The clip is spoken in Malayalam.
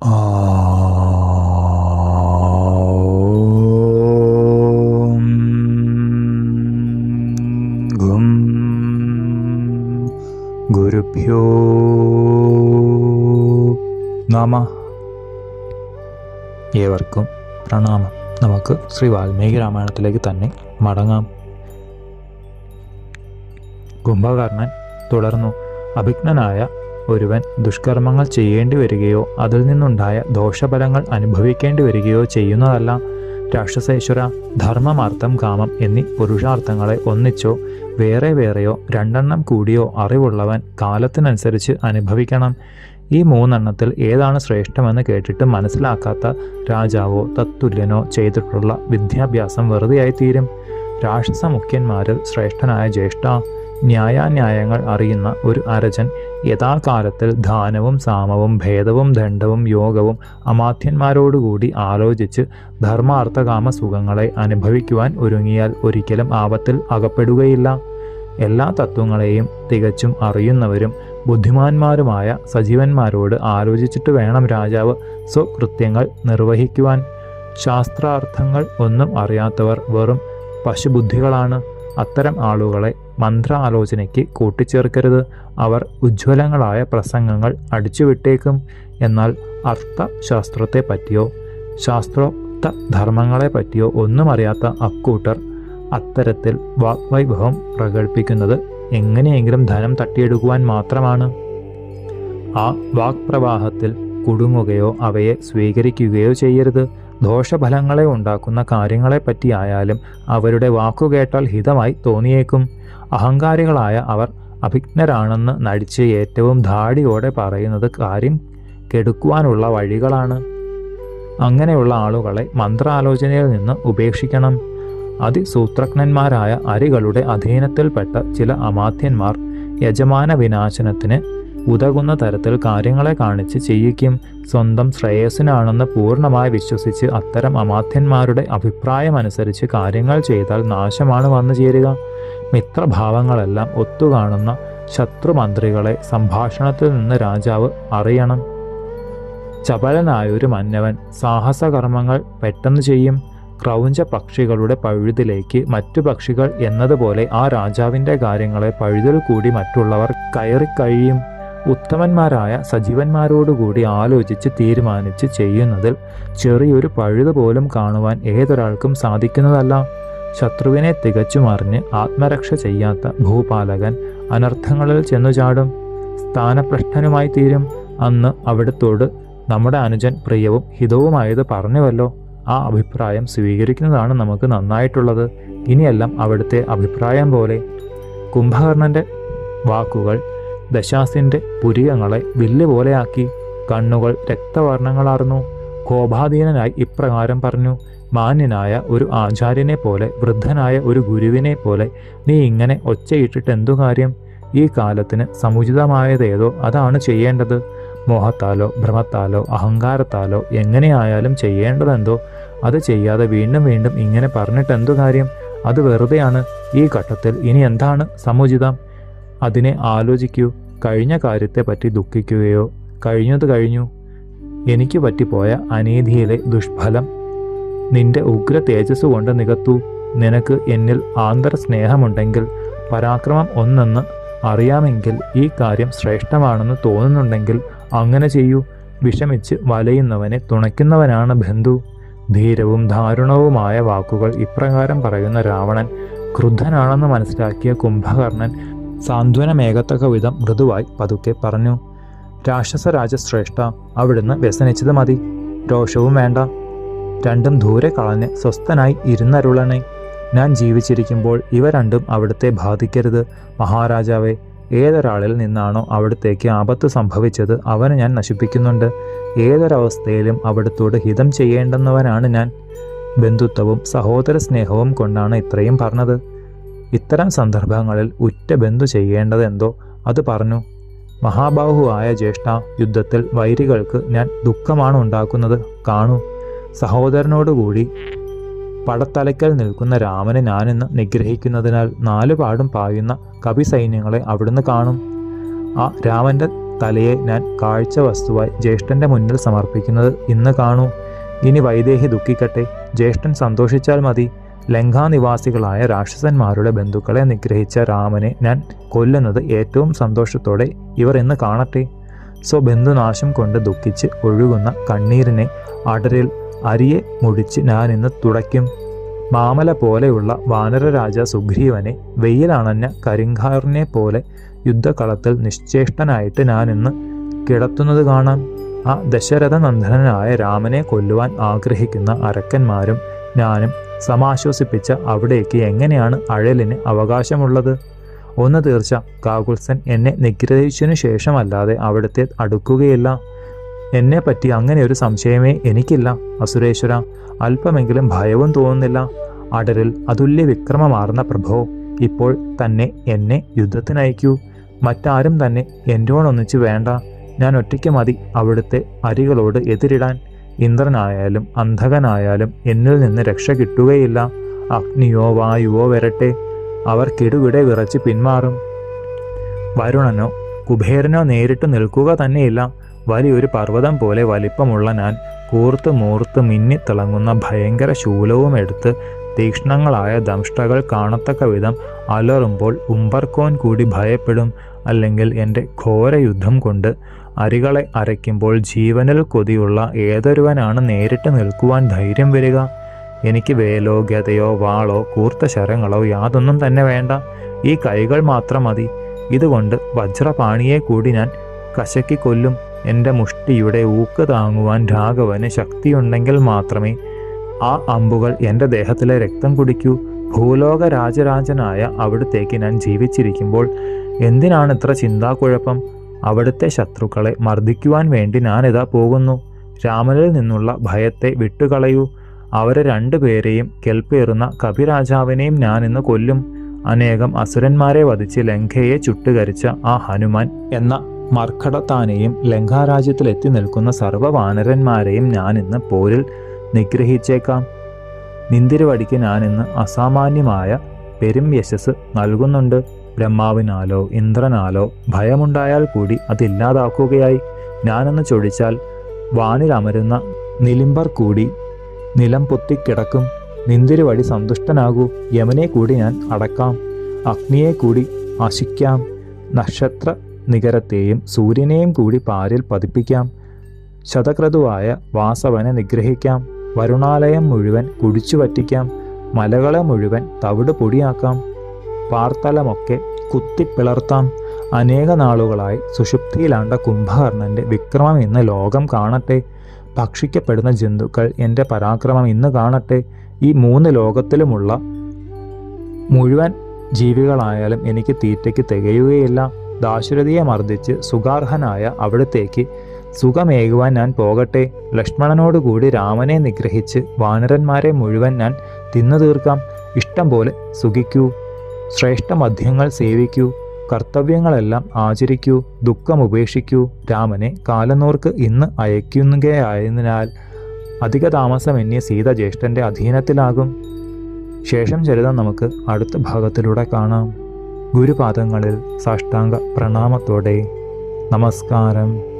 ഗുരുഭ്യോ നമ. ഏവർക്കും പ്രണാമം. നമുക്ക് ശ്രീ വാൽമീകി രാമായണത്തിലേക്ക് തന്നെ മടങ്ങാം. കുംഭകർണൻ തുടർന്നു. അഭിജ്ഞനായ ഒരുവൻ ദുഷ്കർമ്മങ്ങൾ ചെയ്യേണ്ടി വരികയോ അതിൽ നിന്നുണ്ടായ ദോഷഫലങ്ങൾ അനുഭവിക്കേണ്ടി വരികയോ ചെയ്യുന്നതല്ല. രാക്ഷസേശ്വര ധർമ്മമാർത്ഥം കാമം എന്നീ പുരുഷാർത്ഥങ്ങളെ ഒന്നിച്ചോ വേറെ വേറെയോ രണ്ടെണ്ണം കൂടിയോ അറിവുള്ളവൻ കാലത്തിനനുസരിച്ച് അനുഭവിക്കണം. ഈ മൂന്നെണ്ണത്തിൽ ഏതാണ് ശ്രേഷ്ഠമെന്ന് കേട്ടിട്ട് മനസ്സിലാക്കാത്ത രാജാവോ തത്തുല്യനോ ചെയ്തിട്ടുള്ള വിദ്യാഭ്യാസം വെറുതെയായിത്തീരും. രാക്ഷസ മുഖ്യന്മാരിൽ ശ്രേഷ്ഠനായ ജ്യേഷ്ഠ ന്യായാന്യായങ്ങൾ അറിയുന്ന ഒരു അരജൻ യഥാകാലത്തിൽ ദാനവും സാമവും ഭേദവും ദണ്ഡവും യോഗവും അമാത്യന്മാരോടുകൂടി ആലോചിച്ച് ധർമാർത്ഥകാമ സുഖങ്ങളെ അനുഭവിക്കുവാൻ ഒരുങ്ങിയാൽ ഒരിക്കലും ആപത്തിൽ അകപ്പെടുകയില്ല. എല്ലാ തത്വങ്ങളെയും തികച്ചും അറിയുന്നവരും ബുദ്ധിമാന്മാരുമായ സജീവന്മാരോട് ആലോചിച്ചിട്ട് വേണം രാജാവ് സ്വകൃത്യങ്ങൾ നിർവഹിക്കുവാൻ. ശാസ്ത്രാർത്ഥങ്ങൾ ഒന്നും അറിയാത്തവർ വെറും പശുബുദ്ധികളാണ്. അത്തരം ആളുകളെ മന്ത്രാലോചനയ്ക്ക് കൂട്ടിച്ചേർക്കരുത്. അവർ ഉജ്ജ്വലങ്ങളായ പ്രസംഗങ്ങൾ അടിച്ചുവിട്ടേക്കും. എന്നാൽ അർത്ഥശാസ്ത്രത്തെ പറ്റിയോ ശാസ്ത്രോക്ത ധർമ്മങ്ങളെ പറ്റിയോ ഒന്നും അറിയാത്ത അക്കൂട്ടർ അത്തരത്തിൽ വാഗ്വൈഭവം പ്രകടിപ്പിക്കുന്നത് എങ്ങനെയെങ്കിലും ധനം തട്ടിയെടുക്കുവാൻ മാത്രമാണ്. ആ വാക്പ്രവാഹത്തിൽ കുടുങ്ങുകയോ അവയെ സ്വീകരിക്കുകയോ ചെയ്യരുത്. ദോഷഫലങ്ങളെ ഉണ്ടാക്കുന്ന കാര്യങ്ങളെ പറ്റിയായാലും അവരുടെ വാക്കുകേട്ടാൽ ഹിതമായി തോന്നിയേക്കും. അഹങ്കാരികളായ അവർ അഭിജ്ഞരാണെന്ന് നടിച്ച് ഏറ്റവും ധാടിയോടെ പറയുന്നത് കാര്യം കെടുക്കുവാനുള്ള വഴികളാണ്. അങ്ങനെയുള്ള ആളുകളെ മന്ത്രാലോചനയിൽ നിന്ന് ഉപേക്ഷിക്കണം. അതിസൂത്രജ്ഞന്മാരായ അരികളുടെ അധീനത്തിൽപ്പെട്ട ചില അമാത്യന്മാർ യജമാന വിനാശനത്തിന് ഉതകുന്ന തരത്തിൽ കാര്യങ്ങളെ കാണിച്ച് ചെയ്യിക്കും. സ്വന്തം ശ്രേയസ്സിനാണെന്ന് പൂർണമായി വിശ്വസിച്ച് അത്തരം അമാത്യന്മാരുടെ അഭിപ്രായമനുസരിച്ച് കാര്യങ്ങൾ ചെയ്താൽ നാശമാണ് വന്നു ചേരുക. മിത്രഭാവങ്ങളെല്ലാം ഒത്തുകാണുന്ന ശത്രുമന്ത്രികളെ സംഭാഷണത്തിൽ നിന്ന് രാജാവ് അറിയണം. ചപലനായൊരു മന്നവൻ സാഹസകർമ്മങ്ങൾ പെട്ടെന്ന് ചെയ്യും. ക്രൗഞ്ച പക്ഷികളുടെ പഴുതിലേക്ക് മറ്റു പക്ഷികൾ എന്നതുപോലെ ആ രാജാവിന്റെ കാര്യങ്ങളെ പഴുതിൽ കൂടി മറ്റുള്ളവർ കയറിക്കഴിയും. ഉത്തമന്മാരായ സജീവന്മാരോടുകൂടി ആലോചിച്ച് തീരുമാനിച്ച് ചെയ്യുന്നതിൽ ചെറിയൊരു പഴുത് പോലും കാണുവാൻ ഏതൊരാൾക്കും സാധിക്കുന്നതല്ല. ശത്രുവിനെ തികച്ചും അറിഞ്ഞ് ആത്മരക്ഷ ചെയ്യാത്ത ഭൂപാലകൻ അനർത്ഥങ്ങളിൽ ചെന്നു ചാടും. സ്ഥാനഭ്രഷ്ടനുമായി തീരും. അന്ന് അവിടത്തോട് നമ്മുടെ അനുജൻ പ്രിയവും ഹിതവുമായത് പറഞ്ഞുവല്ലോ. ആ അഭിപ്രായം സ്വീകരിക്കുന്നതാണ് നമുക്ക് നന്നായിട്ടുള്ളത്. ഇനിയെല്ലാം അവിടുത്തെ അഭിപ്രായം പോലെ. കുംഭകർണന്റെ വാക്കുകൾ ദശാസിന്റെ പുരികങ്ങളെ വില്ല് പോലെയാക്കി. കണ്ണുകൾ രക്തവർണങ്ങളാർന്നു. കോപാധീനനായി ഇപ്രകാരം പറഞ്ഞു മാന്യനായ ഒരു ആചാര്യനെ പോലെ വൃദ്ധനായ ഒരു ഗുരുവിനെ പോലെ നീ ഇങ്ങനെ ഒച്ചയിട്ടിട്ട് എന്തു കാര്യം? ഈ കാലത്തിന് സമുചിതമായതേതോ അതാണ് ചെയ്യേണ്ടത്? മോഹത്താലോ ഭ്രമത്താലോ അഹങ്കാരത്താലോ എങ്ങനെയായാലും ചെയ്യേണ്ടതെന്തോ? അത് ചെയ്യാതെ വീണ്ടും വീണ്ടും ഇങ്ങനെ പറഞ്ഞിട്ട് എന്തു കാര്യം? അത് വെറുതെയാണ്. ഈ ഘട്ടത്തിൽ ഇനി എന്താണ് സമുചിതം? അതിനെ ആലോചിക്കൂ. കഴിഞ്ഞ കാര്യത്തെ പറ്റി ദുഃഖിക്കുകയോ കഴിഞ്ഞത് കഴിഞ്ഞു. എനിക്ക് പറ്റിപ്പോയ അനീതിയിലെ ദുഷ്ഫലം. നിന്റെ ഉഗ്ര തേജസ് കൊണ്ട് നികത്തൂ. നിനക്ക് എന്നിൽ ആന്തര സ്നേഹമുണ്ടെങ്കിൽ പരാക്രമം ഒന്നെന്ന് അറിയാമെങ്കിൽ ഈ കാര്യം ശ്രേഷ്ഠമാണെന്ന് തോന്നുന്നുണ്ടെങ്കിൽ അങ്ങനെ ചെയ്യൂ. വിഷമിച്ച് വലയുന്നവനെ തുണയ്ക്കുന്നവനാണ് ബന്ധു. ധീരവും ദാരുണവുമായ വാക്കുകൾ ഇപ്രകാരം പറയുന്ന രാവണൻ ക്രുദ്ധനാണെന്ന് മനസ്സിലാക്കിയ കുംഭകർണൻ സാന്ത്വനമേകത്തക വിധം മൃദുവായി പതുക്കെ പറഞ്ഞു. രാക്ഷസരാജശ്രേഷ്ഠ അവിടുന്ന് വ്യസനിച്ചത് മതി. രോഷവും വേണ്ട. രണ്ടും ദൂരെ കളഞ്ഞ് സ്വസ്ഥനായി ഇരുന്നരുളണേ. ഞാൻ ജീവിച്ചിരിക്കുമ്പോൾ ഇവ രണ്ടും അവിടുത്തെ ബാധിക്കരുത്. മഹാരാജാവേ ഏതൊരാളിൽ നിന്നാണോ അവിടുത്തേക്ക് ആപത്ത് സംഭവിച്ചത് അവനെ ഞാൻ നശിപ്പിക്കുന്നുണ്ട്. ഏതൊരവസ്ഥയിലും അവിടുത്തോട് ഹിതം ചെയ്യേണ്ടുന്നവനാണ് ഞാൻ. ബന്ധുത്വവും സഹോദര സ്നേഹവും കൊണ്ടാണ് ഇത്രയും പറഞ്ഞത്. ഇത്തരം സന്ദർഭങ്ങളിൽ ഉറ്റ ബന്ധു ചെയ്യേണ്ടതെന്തോ അത് പറഞ്ഞു. മഹാബാഹുവായ ജ്യേഷ്ഠ യുദ്ധത്തിൽ വൈരികൾക്ക് ഞാൻ ദുഃഖമാണ് ഉണ്ടാക്കുന്നത് കാണൂ. സഹോദരനോടുകൂടി പടത്തലയ്ക്കൽ നിൽക്കുന്ന രാമനെ ഞാനിന്ന് നിഗ്രഹിക്കുന്നതിനാൽ നാലുപാടും പായുന്ന കവി സൈന്യങ്ങളെ അവിടുന്ന് കാണും. ആ രാമന്റെ തലയെ ഞാൻ കാഴ്ച വസ്തുവായി ജ്യേഷ്ഠന്റെ മുന്നിൽ സമർപ്പിക്കുന്നത് ഇന്ന് കാണൂ. ഇനി വൈദേഹി ദുഃഖിക്കട്ടെ. ജ്യേഷ്ഠൻ സന്തോഷിച്ചാൽ മതി. ലങ്കാനിവാസികളായ രാക്ഷസന്മാരുടെ ബന്ധുക്കളെ നിഗ്രഹിച്ച രാമനെ ഞാൻ കൊല്ലുന്നത് ഏറ്റവും സന്തോഷത്തോടെ ഇവർ എന്ന് കാണട്ടെ? സോ സ്വബന്ധുനാശം കൊണ്ട് ദുഃഖിച്ച് ഒഴുകുന്ന കണ്ണീരിനെ അടരിൽ അരിയെ മുടിച്ച് ഞാൻ ഇന്ന് തുടയ്ക്കും. മാമല പോലെയുള്ള വാനരരാജ സുഗ്രീവനെ വെയിലണഞ്ഞ കരിങ്കാറിനെ പോലെ യുദ്ധകളത്തിൽ നിശ്ചേഷ്ടനായിട്ട് ഞാൻ ഇന്ന് കിടത്തുന്നത് കാണാം. ആ ദശരഥ ദശരഥനന്ദനായ രാമനെ കൊല്ലുവാൻ ആഗ്രഹിക്കുന്ന അരക്കന്മാരും ഞാനും സമാശ്വസിപ്പിച്ച അവിടേക്ക് എങ്ങനെയാണ് അഴലിന് അവകാശമുള്ളത്? ഒന്ന് തീർച്ച കാകുൽസൻ എന്നെ നിഗ്രഹിച്ചതിനു ശേഷമല്ലാതെ അവിടുത്തെ അടുക്കുകയില്ല. എന്നെ പറ്റി അങ്ങനെ ഒരു സംശയമേ എനിക്കില്ല അസുരേശ്വര. അല്പമെങ്കിലും ഭയവും തോന്നുന്നില്ല. അടരിൽ അതുല്യ വിക്രമമാർന്ന പ്രഭോ ഇപ്പോൾ തന്നെ എന്നെ യുദ്ധത്തിനയക്കൂ മറ്റാരും തന്നെ എന്നോടൊന്നിച്ച് വേണ്ട. ഞാൻ ഒറ്റയ്ക്ക് മതി അവിടുത്തെ അരികളോട് എതിരിടാൻ. ഇന്ദ്രനായാലും അന്ധകനായാലും എന്നിൽ നിന്ന് രക്ഷ കിട്ടുകയില്ല. അഗ്നിയോ വായുവോ വരട്ടെ അവർ കിടുകിടെ വിറച്ച് പിന്മാറും. വരുണനോ കുബേരനോ നേരിട്ട് നിൽക്കുക തന്നെയില്ല. വലിയൊരു പർവതം പോലെ വലിപ്പമുള്ള ഞാൻ കൂർത്ത് മൂർത്ത് മിന്നിത്തിളങ്ങുന്ന ഭയങ്കര ശൂലവും എടുത്ത് തീക്ഷ്ണങ്ങളായ ദംഷ്ടകൾ കാണത്തക്ക വിധം അലറുമ്പോൾ ഉമ്പർക്കോൻ കൂടി ഭയപ്പെടും. അല്ലെങ്കിൽ എന്റെ ഘോരയുദ്ധം കൊണ്ട് അരികളെ അരയ്ക്കുമ്പോൾ ജീവനിൽ കൊതിയുള്ള ഏതൊരുവനാണ് നേരിട്ട് നിൽക്കുവാൻ ധൈര്യം വരിക? എനിക്ക് വേലോ ഗതയോ വാളോ കൂർത്ത ശരങ്ങളോ യാതൊന്നും തന്നെ വേണ്ട. ഈ കൈകൾ മാത്രം മതി. ഇതുകൊണ്ട് വജ്രപാണിയെ കൂടി ഞാൻ കശക്കി കൊല്ലും. എന്റെ മുഷ്ടിയുടെ ഊക്ക് താങ്ങുവാൻ രാഘവന് ശക്തിയുണ്ടെങ്കിൽ മാത്രമേ ആ അമ്പുകൾ എന്റെ ദേഹത്തിലെ രക്തം കുടിക്കൂ. ഭൂലോക രാജരാജനായ അവിടത്തേക്ക് ഞാൻ ജീവിച്ചിരിക്കുമ്പോൾ എന്തിനാണ് ഇത്ര ചിന്താക്കുഴപ്പം? അവിടുത്തെ ശത്രുക്കളെ മർദ്ദിക്കുവാൻ വേണ്ടി ഞാനിതാ പോകുന്നു. രാമനിൽ നിന്നുള്ള ഭയത്തെ വിട്ടുകളയൂ. അവരെ രണ്ടുപേരെയും കെൽപ്പേറുന്ന കപിരാജാവിനെയും ഞാൻ ഇന്ന് കൊല്ലും. അനേകം അസുരന്മാരെ വധിച്ച് ലങ്കയെ ചുട്ടുകരിച്ച ആ ഹനുമാൻ എന്ന മർക്കടത്താനെയും ലങ്കാരാജ്യത്തിൽ എത്തി നിൽക്കുന്ന സർവവാനരന്മാരെയും ഞാൻ ഇന്ന് പോരിൽ നിഗ്രഹിച്ചേക്കാം. നിന്തിരുവടിക്ക് ഞാൻ ഇന്ന് അസാമാന്യമായ പെരും യശസ് നൽകുന്നുണ്ട്. ബ്രഹ്മാവിനാലോ ഇന്ദ്രനാലോ ഭയമുണ്ടായാൽ കൂടി അതില്ലാതാക്കുകയായി ഞാനെന്ന് ചൊടിച്ചാൽ വാനിലമരുന്ന നിലിമ്പർ കൂടി നിലം പൊത്തിക്കിടക്കും. നിന്തിരുവടി സന്തുഷ്ടനാകൂ. യമനെ കൂടി ഞാൻ അടക്കാം. അഗ്നിയെ കൂടി ആശിക്കാം. നക്ഷത്ര നികരത്തെയും സൂര്യനെയും കൂടി പാരിൽ പതിപ്പിക്കാം. ശതക്രതുവായ വാസവനെ നിഗ്രഹിക്കാം. വരുണാലയം മുഴുവൻ കുടിച്ചു പറ്റിക്കാം മലകളെ മുഴുവൻ തവിട് പൊടിയാക്കാം. പാർത്തലമൊക്കെ കുത്തിപ്പിളർത്താം. അനേക നാളുകളായി സുഷുപ്തിയിലാണ്ട കുംഭകർണന്റെ വിക്രമം ഇന്ന് ലോകം കാണട്ടെ. ഭക്ഷിക്കപ്പെടുന്ന ജന്തുക്കൾ എന്റെ പരാക്രമം ഇന്ന് കാണട്ടെ. ഈ മൂന്ന് ലോകത്തിലുമുള്ള മുഴുവൻ ജീവികളായാലും എനിക്ക് തീറ്റയ്ക്ക് തികയുകയില്ല. ദാശരഥിയെ മർദ്ദിച്ച് സുഗാർഹനായ അവിടത്തേക്ക് സുഖമേകുവാൻ ഞാൻ പോകട്ടെ. ലക്ഷ്മണനോടുകൂടി രാമനെ നിഗ്രഹിച്ച് വാനരന്മാരെ മുഴുവൻ ഞാൻ തിന്നു തീർക്കാം. ഇഷ്ടം പോലെ സുഖിക്കൂ. ശ്രേഷ്ഠ മദ്യങ്ങൾ സേവിക്കൂ കർത്തവ്യങ്ങളെല്ലാം ആചരിക്കൂ ദുഃഖം ഉപേക്ഷിക്കൂ രാമനെ കാലനൂർക്ക് ഇന്ന് അയക്കുകയായതിനാൽ അധിക താമസം എന്നെ സീത ജ്യേഷ്ഠന്റെ അധീനത്തിലാകും. ശേഷം ചരിതം നമുക്ക് അടുത്ത ഭാഗത്തിലൂടെ കാണാം. ഗുരുപാദങ്ങളിൽ സാഷ്ടാംഗ പ്രണാമത്തോടെ. നമസ്കാരം.